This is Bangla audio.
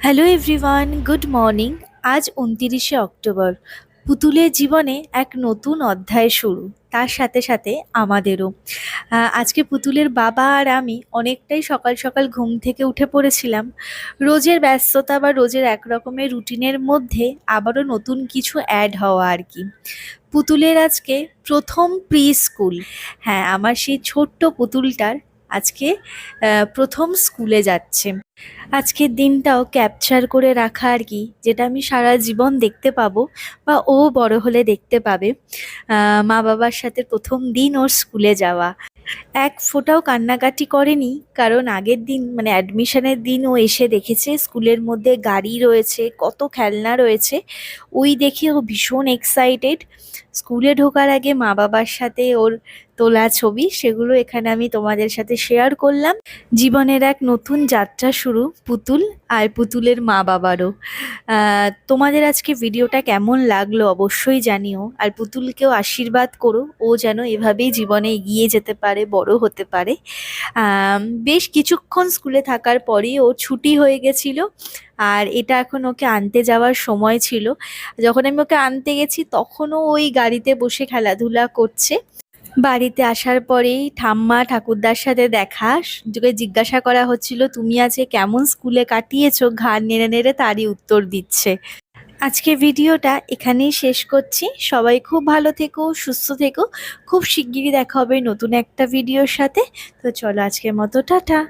হ্যালো এভরিওয়ান গুড মর্নিং আজ উনতিরিশে অক্টোবর। পুতুলের জীবনে এক নতুন অধ্যায় শুরু, তার সাথে সাথে আমাদেরও। আজকে পুতুলের বাবা আর আমি অনেকটাই সকাল সকাল ঘুম থেকে উঠে পড়েছিলাম। রোজের ব্যস্ততা বা রোজের একরকমের রুটিনের মধ্যে আবারও নতুন কিছু অ্যাড হওয়া আর কি। পুতুলের আজকে প্রথম প্রি স্কুল হ্যাঁ আমার সেই ছোট্ট পুতুলটার আজকে প্রথম স্কুলে যাচ্ছে। আজকের দিনটাও ক্যাপচার করে রাখা আর কি, যেটা আমি সারা জীবন দেখতে পাবো বা ও বড় হলে দেখতে পাবে। মা বাবার সাথে প্রথম দিন ওর স্কুলে যাওয়া। এক ফোঁটাও কান্নাকাটি করেনি, কারণ আগের দিন মানে অ্যাডমিশনের দিন ও এসে দেখেছে স্কুলের মধ্যে গাড়ি রয়েছে, কত খেলনা রয়েছে। ওই দেখে ও ভীষণ এক্সাইটেড স্কুলে ঢোকার আগে মা বাবার সাথে ওর তোলা ছবি, সেগুলো এখানে আমি তোমাদের সাথে শেয়ার করলাম। জীবনের এক নতুন যাত্রা শুরু পুতুল আর পুতুলের মা বাবারও তোমাদের আজকে ভিডিওটা কেমন লাগল অবশ্যই জানিও। আর পুতুলকেও আশীর্বাদ করো, ও যেন এভাবেই জীবনে এগিয়ে যেতে পারে, বড় হতে পারে। বেশ কিছুক্ষণ স্কুলে থাকার পরেই ও ছুটি হয়ে গেছিল। আর এটা এখন ওকে আনতে যাওয়ার সময় ছিল। যখন আমি ওকে আনতে গেছি তখনও ওই গাড়িতে বসে খেলাধুলা করছে। বাড়িতে আসার পরেই ঠাম্মা ঠাকুরদার সাথে দেখা তোকে জিজ্ঞাসা করা হচ্ছিল, তুমি আজকে কেমন স্কুলে কাটিয়েছো? ঘাড় নেড়ে নেড়ে তারই উত্তর দিচ্ছে। আজকে ভিডিওটা এখানেই শেষ করছি। সবাই খুব ভালো থেকো, সুস্থ থেকো। খুব শিগগিরই দেখা হবে নতুন একটা ভিডিওর সাথে। তো চলো আজকের মতো, টাটা।